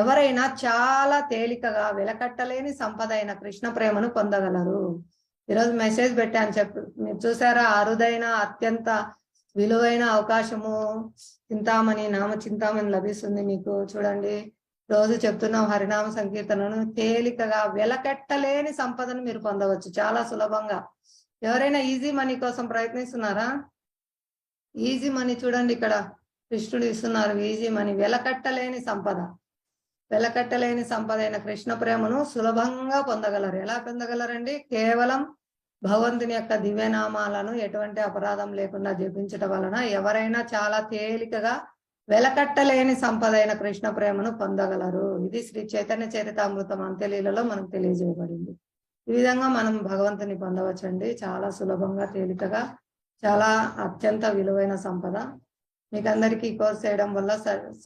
ఎవరైనా చాలా తేలికగా వెలకట్టలేని సంపద అయిన కృష్ణ ప్రేమను పొందగలరు. ఈరోజు మెసేజ్ పెట్టాను చెప్పి మీరు చూసారా? అరుదైన అత్యంత విలువైన అవకాశము. చింతామణి నామ చింతామణి లభిస్తుంది మీకు. చూడండి రోజు చెప్తున్నాం హరినామ సంకీర్తనను. తేలికగా వెలకట్టలేని సంపదను మీరు పొందవచ్చు. చాలా సులభంగా. ఎవరైనా ఈజీ మనీ కోసం ప్రయత్నిస్తున్నారా? ఈజీ మనీ చూడండి ఇక్కడ. కృష్ణుడు ఇస్తున్నారు ఈజీ మనీ. వెలకట్టలేని సంపద. వెలకట్టలేని సంపద అయిన కృష్ణ ప్రేమను సులభంగా పొందగలరు. ఎలా పొందగలరండి? కేవలం భగవంతుని యొక్క దివ్యనామాలను ఎటువంటి అపరాధం లేకుండా జపించటం వలన ఎవరైనా చాలా తేలికగా వెలకట్టలేని సంపద అయిన కృష్ణ ప్రేమను పొందగలరు. ఇది శ్రీ చైతన్య చరితామృతం అంత్యలీలలో మనకు తెలియజేయబడింది. ఈ విధంగా మనం భగవంతుని పొందవచ్చండి. చాలా సులభంగా తేలికగా చాలా అత్యంత విలువైన సంపద. మీకు అందరికీ కోర్స్ చేయడం వల్ల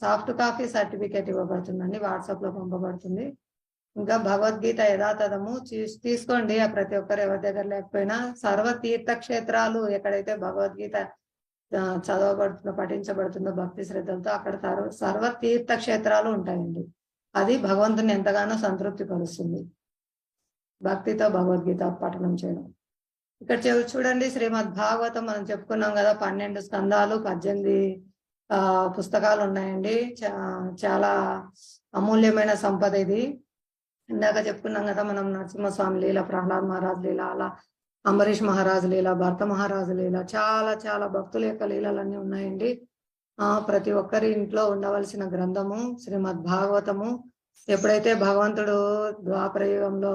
సాఫ్ట్ కాపీ సర్టిఫికేట్ ఇవ్వబడుతుందండి వాట్సాప్లో పంపబడుతుంది. ఇంకా భగవద్గీత యథాతథము తీసుకోండి ఆ ప్రతి ఒక్కరు ఎవరి దగ్గర లేకపోయినా. సర్వ తీర్థ క్షేత్రాలు ఎక్కడైతే భగవద్గీత చదవబడుతుందో పఠించబడుతుందో భక్తి శ్రద్ధలతో అక్కడ సర్వ సర్వ తీర్థ క్షేత్రాలు ఉంటాయండి. అది భగవంతుని ఎంతగానో సంతృప్తి పరుస్తుంది భక్తితో భగవద్గీత పఠనం చేయడం. ఇక్కడ చూడండి శ్రీమద్ భాగవతం మనం చెప్పుకున్నాం కదా పన్నెండు స్కందాలు పద్దెనిమిది ఆ పుస్తకాలు ఉన్నాయండి. చాలా అమూల్యమైన సంపద ఇది. ఇందాక చెప్పుకున్నాం కదా మనం నరసింహస్వామి లీల ప్రహ్లాద్ మహారాజ్ లీల అలా అంబరీష్ మహారాజు లీల భర్త మహారాజు లీల చాలా చాలా భక్తుల యొక్క లీలలన్నీ ఉన్నాయండి. ఆ ప్రతి ఒక్కరి ఇంట్లో ఉండవలసిన గ్రంథము శ్రీమద్ భాగవతము ఎప్పుడైతే భగవంతుడు ద్వాపరయుగంలో యుగంలో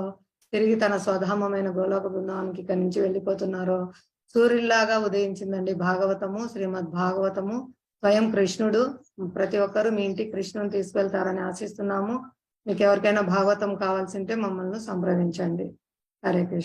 తిరిగి తన స్వధామమైన గోలోక బృందానికి ఇక్కడి నుంచి వెళ్ళిపోతున్నారో సూర్యుల్లాగా ఉదయించిందండి భాగవతము శ్రీమద్ భాగవతము. స్వయం కృష్ణుడు ప్రతి ఒక్కరూ మీ ఇంటికి కృష్ణుని తీసుకెళ్తారని ఆశిస్తున్నాము. మీకు ఎవరికైనా భాగవతం కావాల్సింటే మమ్మల్ని సంప్రదించండి. హరే కృష్ణ.